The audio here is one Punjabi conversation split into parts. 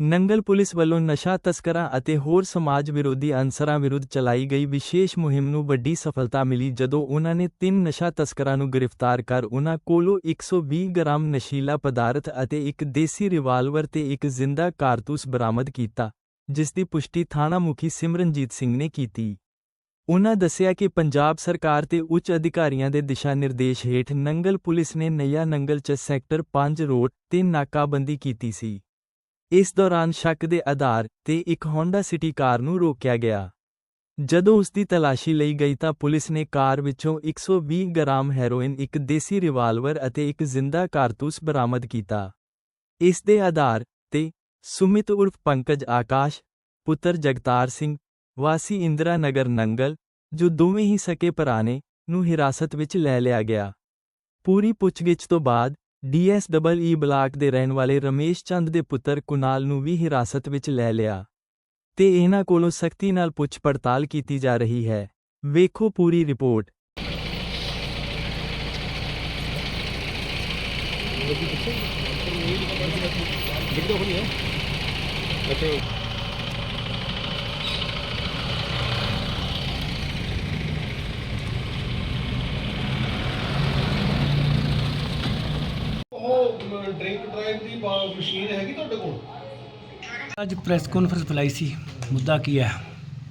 ਨੰਗਲ ਪੁਲਿਸ ਵੱਲੋਂ ਨਸ਼ਾ ਤਸਕਰਾਂ ਅਤੇ ਹੋਰ ਸਮਾਜ ਵਿਰੋਧੀ ਅਨਸਰਾਂ ਵਿਰੁੱਧ ਚਲਾਈ ਗਈ ਵਿਸ਼ੇਸ਼ ਮੁਹਿੰਮ ਨੂੰ ਵੱਡੀ ਸਫਲਤਾ ਮਿਲੀ ਜਦੋਂ ਉਹਨਾਂ ਨੇ ਤਿੰਨ ਨਸ਼ਾ ਤਸਕਰਾਂ ਨੂੰ ਗ੍ਰਿਫਤਾਰ ਕਰ ਉਨ੍ਹਾਂ ਕੋਲੋਂ 120 ਗ੍ਰਾਮ ਨਸ਼ੀਲਾ ਪਦਾਰਥ ਅਤੇ ਇੱਕ ਦੇਸੀ ਰਿਵਾਲਵਰ ਤੇ ਇੱਕ ਜ਼ਿੰਦਾ ਕਾਰਤੂਸ ਬਰਾਮਦ ਕੀਤਾ, ਜਿਸ ਦੀ ਪੁਸ਼ਟੀ ਥਾਣਾ ਮੁਖੀ ਸਿਮਰਨਜੀਤ ਸਿੰਘ ਨੇ ਕੀਤੀ। ਉਨ੍ਹਾਂ ਦੱਸਿਆ ਕਿ ਪੰਜਾਬ ਸਰਕਾਰ ਤੇ ਉੱਚ ਅਧਿਕਾਰੀਆਂ ਦੇ ਦਿਸ਼ਾ ਨਿਰਦੇਸ਼ ਹੇਠ ਨੰਗਲ ਪੁਲਿਸ ਨੇ ਨਈਆ ਨੰਗਲ ਚ ਸੈਕਟਰ 5 ਰੋਡ ਤੇ ਨਾਕਾਬੰਦੀ ਕੀਤੀ ਸੀ। ਇਸ ਦੌਰਾਨ ਸ਼ੱਕ ਦੇ ਆਧਾਰ ਤੇ ਇੱਕ ਹੋਂਡਾ ਸਿਟੀ ਕਾਰ ਨੂੰ ਰੋਕਿਆ ਗਿਆ। ਜਦੋਂ ਉਸ ਦੀ ਤਲਾਸ਼ੀ ਲਈ ਗਈ ਤਾਂ ਪੁਲਿਸ ਨੇ ਕਾਰ ਵਿੱਚੋਂ 120 ਗ੍ਰਾਮ ਹੈਰੋਇਨ, ਇੱਕ ਦੇਸੀ ਰਿਵਾਲਵਰ ਅਤੇ ਇੱਕ ਜ਼ਿੰਦਾ ਕਾਰਤੂਸ ਬਰਾਮਦ ਕੀਤਾ। ਇਸ ਦੇ ਆਧਾਰ ਤੇ ਸੁਮਿਤ ਉਰਫ ਪੰਕਜ ਆਕਾਸ਼, ਪੁੱਤਰ ਜਗਤਾਰ ਸਿੰਘ, ਵਾਸੀ ਇੰਦਰਾ ਨਗਰ ਨੰਗਲ, ਜੋ ਦੋਵੇਂ ਹੀ ਸਕੇ ਭਰਾ ਨੇ ਨੂੰ ਹਿਰਾਸਤ ਵਿੱਚ ਲੈ ਲਿਆ ਗਿਆ। ਪੂਰੀ ਪੁੱਛਗਿੱਛ ਤੋਂ ਬਾਅਦ ਡੀਐਸਡਬਲਈ ਬਲਾਕ ਦੇ ਰਹਿਣ ਵਾਲੇ ਰਮੇਸ਼ ਚੰਦ ਦੇ ਪੁੱਤਰ ਕੁਨਾਲ ਨੂੰ ਵੀ ਹਿਰਾਸਤ ਵਿੱਚ ਲੈ ਲਿਆ। ਤੇ ਇਹਨਾਂ ਕੋਲੋਂ ਸਖਤੀ ਨਾਲ ਪੁੱਛ ਪੜਤਾਲ ਕੀਤੀ ਜਾ ਰਹੀ ਹੈ। ਵੇਖੋ ਪੂਰੀ ਰਿਪੋਰਟ। ਉਹ ਡਰਿੰਕ ਡਰਾਈਵ ਦੀ ਬ- ਮਸ਼ੀਨ ਹੈਗੀ ਤੁਹਾਡੇ ਕੋਲ? ਅੱਜ ਪ੍ਰੈਸ ਕਾਨਫਰੰਸ ਬੁਲਾਈ ਸੀ। ਮੁੱਦਾ ਕੀ ਹੈ?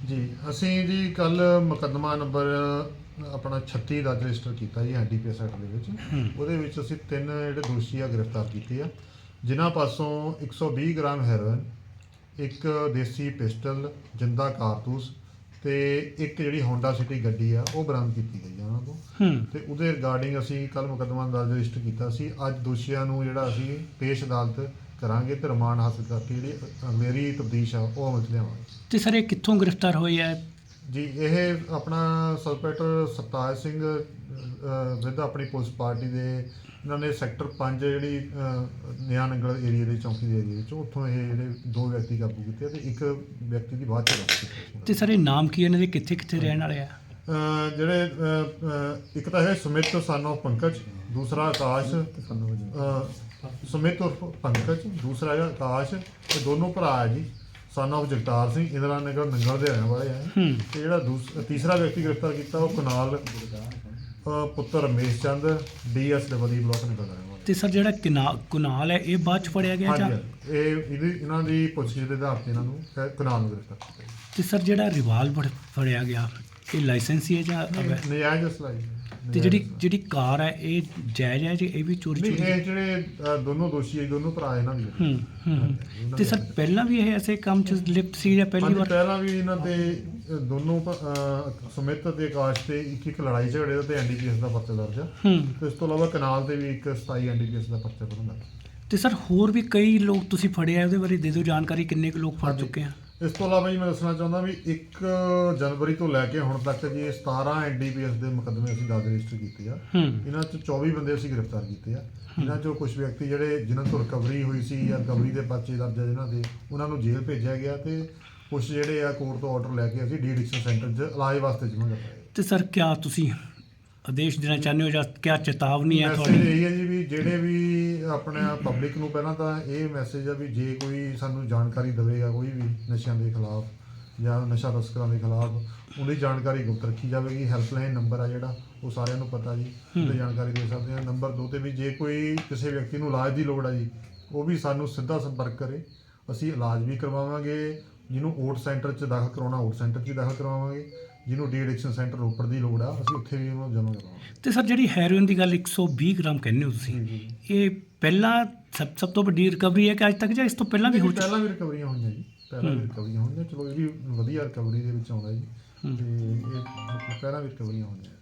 ਜੀ ਅਸੀਂ ਜੀ ਕੱਲ ਮੁਕੱਦਮਾ ਨੰਬਰ ਆਪਣਾ 36 ਦਾ ਰਜਿਸਟਰ ਕੀਤਾ ਜੀ ਐਨਡੀਪੀਐਸ ਐਕਟ ਦੇ ਵਿੱਚ। ਉਹਦੇ ਵਿੱਚ ਅਸੀਂ ਤਿੰਨ ਜਿਹੜੇ ਦੋਸ਼ੀ ਆ ਗ੍ਰਿਫਤਾਰ ਕੀਤੇ ਆ। ਜਿਨ੍ਹਾਂ ਪਾਸੋਂ 120 ਗ੍ਰਾਮ ਹੈਰੋਇਨ ਇੱਕ ਦੇਸੀ ਪਿਸਟਲ ਜਿੰਦਾ ਕਾਰਤੂਸ ਤੇ ਇੱਕ ਜਿਹੜੀ ਹੋਂਡਾ ਸਿਟੀ ਗੱਡੀ ਆ ਉਹ ਬਰਾਮਦ ਕੀਤੀ ਗਈ ਤੋਂ ਹੂੰ ਉਹਦੇ ਰਿਗਾਰਡਿੰਗ ਅਸੀਂ ਕੱਲ ਮੁਕੱਦਮਾ ਦਰਜ ਰਜਿਸਟਰ ਕੀਤਾ ਸੀ। ਅੱਜ ਦੋਸ਼ੀਆਂ ਨੂੰ ਜਿਹੜਾ ਅਸੀਂ ਪੇਸ਼ ਅਦਾਲਤ ਕਰਾਂਗੇ ਤੇ ਰਿਮਾਂਡ ਹਾਸਲ ਕਰਕੇ ਜਿਹੜੀ ਅਗਲੇਰੀ ਤਬਦੀਸ਼ ਆ ਉਹ ਅਮਲ ਚ ਲਿਆਵਾਂਗੇ। ਤੇ ਸਰ ਇਹ ਕਿੱਥੋਂ ਗ੍ਰਿਫਤਾਰ ਹੋਏ ਆ ਜੀ ਇਹ ਆਪਣਾ ਸਬਪੈਟਰ ਸਤਾਜ ਸਿੰਘ ਵਿਦ ਆਪਣੀ ਪੁਲਿਸ ਪਾਰਟੀ ਦੇ ਇਹਨਾਂ ਨੇ ਸੈਕਟਰ 5 ਜਿਹੜੀ ਅਹ, ਨਿਆ ਨੰਗਲ ਏਰੀਆ ਦੇ ਚੌਂਕੀ ਦੇ ਏਰੀਆ ਵਿੱਚ ਉੱਥੋਂ ਇਹ ਜਿਹੜੇ ਦੋ ਵਿਅਕਤੀ ਕਾਬੂ ਕੀਤੇ ਤੇ ਇੱਕ ਵਿਅਕਤੀ ਦੀ ਬਾਅਦ ਚ ਕੀਤਾ ਤੇ ਸਰ ਇਹ ਨਾਮ ਕੀ ਹੈ? ਇਹਨਾਂ ਦੇ ਕਿੱਥੇ ਕਿੱਥੇ ਰਹਿਣ ਵਾਲੇ ਆ? ਜਿਹੜੇ ਇੱਕ ਤਾਂ ਹੈ ਸੁਮਿਤ ਸਨ ਪੰਕਜ ਦੂਸਰਾ ਆਕਾਸ਼ ਸੁਮਿਤ ਉਰਫ ਪੰਕਜ ਦੂਸਰਾ ਹੈਗਾ ਆਕਾਸ਼ ਇਹ ਦੋਨੋਂ ਭਰਾ ਹੈ ਜੀ। ਸਨ ਜਗਤਾਰ ਸਿੰਘ ਇੰਦਰਾ ਨਗਰ ਨੰਗਲ ਦੇ ਰਹਿਣ ਵਾਲੇ ਹੂੰ। ਤੇ ਜਿਹੜਾ ਤੀਸਰਾ ਵਿਅਕਤੀ ਗ੍ਰਿਫਤਾਰ ਕੀਤਾ ਉਹ ਕੁਨਾਲ ਪੁੱਤਰ ਰਮੇਸ਼ ਚੰਦ ਡੀਐਸ ਡਬਲਈ ਬਲਾਕ ਰਿਹਾ ਹੈ। ਤੇ ਸਰ ਜਿਹੜਾ ਕਿਨਾ- ਕੁਨਾਲ ਹੈ ਇਹ ਬਾਅਦ ਚ ਫੜਿਆ ਗਿਆ ਜਾਂ? ਇਹ ਇਹਦੀ ਇਹਨਾਂ ਦੀ ਪੁੱਛਗਿੱਛ ਦੇ ਆਧਾਰ ਤੇ ਇਹਨਾਂ ਨੂੰ ਕੁਨਾਲ ਨੂੰ ਗ੍ਰਿਫਤਾਰ ਕੀਤਾ ਤੇ ਸਰ ਜਿਹੜਾ ਰਿਵਾਲਵਰ ਫੜਿਆ ਗਿਆ ਇਹ ਲਾਇਸੈਂਸੀ ਹੈ ਜਾਂ ਅਵੈ- ਨਜਾਇਜ਼ ਅਸਲਾ ਜੀ ਤੇ ਜਿਹੜੀ ਜਿਹੜੀ ਕਾਰ ਹੈ ਇਹ ਜਾਇਜ਼ ਹੈ ਜੀ ਇਹ ਵੀ ਚੋਰੀ ਨਹੀਂ ਚੋਰੀ ਇਹ ਜਿਹੜੇ ਅ, ਦੋਨੋਂ ਦੋਸ਼ੀ ਹੈ ਦੋਨੋਂ ਭਰਾ ਇਹਨਾਂ ਦੀ ਹੂੰ। ਹੂੰ ਤੇ ਸਰ ਪਹਿਲਾਂ ਵੀ ਇਹ ਐਸੇ ਕੰਮ ਚ ਲਿਪਤ ਸੀ ਜਾਂ ਪਹਿਲੀ ਹਾਂਜੀ ਵਾਰ? ਪਹਿਲਾਂ ਵੀ ਇਹਨਾਂ ਤੇ ਅ, ਦੋਨੋਂ ਭ- ਅ, ਸੁਮਿਤ ਤੇ ਆਕਾਸ਼ ਤੇ ਇੱਕ ਇੱਕ ਲੜਾਈ ਝਗੜੇ ਦਾ ਤੇ ਐਨਡੀਪੀਐਸ ਦਾ ਪਰਚਾ ਦਰਜ ਆ। ਹੂੰ। ਤੇ ਇਸ ਤੋਂ ਇਲਾਵਾ ਕਨਾਲ ਤੇ ਵੀ ਇੱਕ 27 ਐਨਡੀਪੀਐਸ ਦਾ ਪਰਚਾ ਬਣਦਾ ਤੇ ਸਰ ਹੋਰ ਵੀ ਕਈ ਲੋਕ ਤੁਸੀਂ ਫੜਿਆ ਉਹਦੇ ਬਾਰੇ ਦੇ ਦਿਓ ਜਾਣਕਾਰੀ ਕਿੰਨੇ ਕੁ ਲੋਕ ਫੜ। ਚੁੱਕੇ ਆ? ਇਸ ਤੋਂ ਇਲਾਵਾ ਜੀ ਮੈਂ ਦੱਸਣਾ ਚਾਹੁੰਦਾ ਵੀ 1 ਜਨਵਰੀ ਤੋਂ ਲੈ ਕੇ ਹੁਣ ਤੱਕ ਜੀ ਇਹ 17 ਐਨਡੀਪੀਐਸ ਦੇ ਮੁਕੱਦਮੇ ਅਸੀਂ ਦਰਜ ਰਜਿਸਟਰ ਕੀਤੇ ਆ। ਇਹਨਾਂ ਚ 24 ਬੰਦੇ ਅਸੀਂ ਗ੍ਰਿਫਤਾਰ ਕੀਤੇ ਆ। ਇਹਨਾਂ ਚੋਂ ਕੁਝ ਵਿਅਕਤੀ ਜਿਹੜੇ ਜਿਨ੍ਹਾਂ ਤੋਂ ਰਿਕਵਰੀ ਹੋਈ ਸੀ ਜਾਂ ਰਿਕਵਰੀ ਦੇ ਪਰਚੇ ਦਰਜ ਜਿਨ੍ਹਾਂ ਦੇ ਉਹਨਾਂ ਨੂੰ ਜੇਲ੍ਹ ਭੇਜਿਆ ਗਿਆ ਤੇ ਕੁਝ ਜਿਹੜੇ ਆ ਕੋਰਟ ਤੋਂ ਆਰਡਰ ਲੈ ਕੇ ਅਸੀਂ ਡੀ ਐਡਿਕਸ਼ਨ ਸੈਂਟਰ 'ਚ ਇਲਾਜ ਵਾਸਤੇ ਜਮ੍ਹਾਂ ਕਰਵਾਏ ਤੇ ਸਰ ਕਿਆ ਤੁਸੀਂ ਆਦੇਸ਼ ਦੇਣਾ ਚਾਹੁੰਦੇ ਹੋ ਜਾਂ ਕਿਆ ਚੇਤਾਵਨੀ ਹੈ ਮੈਸੇਜ ਤੁਹਾਡੀ? ਇਹ ਹੈ ਜੀ ਵੀ ਜਿਹੜੇ ਵੀ ਆਪਣੇ ਪਬਲਿਕ ਨੂੰ ਪਹਿਲਾਂ ਤਾਂ ਇਹ ਮੈਸੇਜ ਆ ਵੀ ਜੇ ਕੋਈ ਸਾਨੂੰ ਜਾਣਕਾਰੀ ਦੇਵੇਗਾ ਕੋਈ ਵੀ ਨਸ਼ਿਆਂ ਦੇ ਖਿਲਾਫ ਜਾਂ ਨਸ਼ਾ ਤਸਕਰਾਂ ਦੇ ਖਿਲਾਫ ਉਹਦੀ ਜਾਣਕਾਰੀ ਗੁਪਤ ਰੱਖੀ ਜਾਵੇਗੀ ਹੈਲਪਲਾਈਨ ਨੰਬਰ ਆ ਜਿਹੜਾ ਉਹ ਸਾਰਿਆਂ ਨੂੰ ਪਤਾ ਜੀ ਉਹਤੇ ਜਾਣਕਾਰੀ ਦੇ ਸਕਦੇ ਆ ਨੰਬਰ 2 ਤੇ ਵੀ ਜੇ ਕੋਈ ਕਿਸੇ ਵਿਅਕਤੀ ਨੂੰ ਇਲਾਜ ਦੀ ਲੋੜ ਆ ਜੀ ਉਹ ਵੀ ਸਾਨੂੰ ਸਿੱਧਾ ਸੰਪਰਕ ਕਰੇ। ਅਸੀਂ ਇਲਾਜ ਵੀ ਕਰਵਾਵਾਂਗੇ ਜਿਹਨੂੰ ਓਟ ਸੈਂਟਰ 'ਚ ਦਾਖਲ ਕਰਾਉਣਾ ਓਟ ਸੈਂਟਰ 'ਚ ਦਾਖਲ ਕਰਵਾਵਾਂਗੇ ਜਿਹਨੂੰ ਡੀ ਐਡਿਕਸ਼ਨ ਸੈਂਟਰ ਰੋਪੜ ਦੀ ਲੋੜ ਆ ਅਸੀਂ ਉੱਥੇ ਵੀ ਉਹਨੂੰ ਜਮ੍ਹਾਂ ਕਰਵਾਵਾਂਗੇ ਤੇ ਸਰ ਜਿਹੜੀ ਹੈਰੋਇਨ ਦੀ ਗੱਲ 120 ਗ੍ਰਾਮ ਕਹਿੰਦੇ ਹੋ ਤੁਸੀਂ ਇਹ ਪਹਿਲਾਂ ਸਭ ਸਭ ਤੋਂ ਵੱਡੀ ਰਿਕਵਰੀ ਹੈ ਕਿ ਅੱਜ ਤੱਕ ਜਾਂ ਇਸ ਤੋਂ ਪਹਿਲਾਂ ਵੀ ਹੋ ਚੁੱਕੀ ਪਹਿਲਾਂ ਵੀ ਰਿਕਵਰੀਆਂ ਹੋਈਆਂ ਜੀ ਪਹਿਲਾਂ ਵੀ ਰਿਕਵਰੀਆਂ ਹੋਈਆਂ ਚਲੋ ਇਹ ਵੀ ਵਧੀਆ ਰਿਕਵਰੀ ਦੇ ਵਿੱਚ ਆਉਂਦਾ ਜੀ। ਤੇ ਇਹ ਪਹਿਲਾਂ ਵੀ ਰਿਕਵਰੀਆਂ ਹੋਈਆਂ।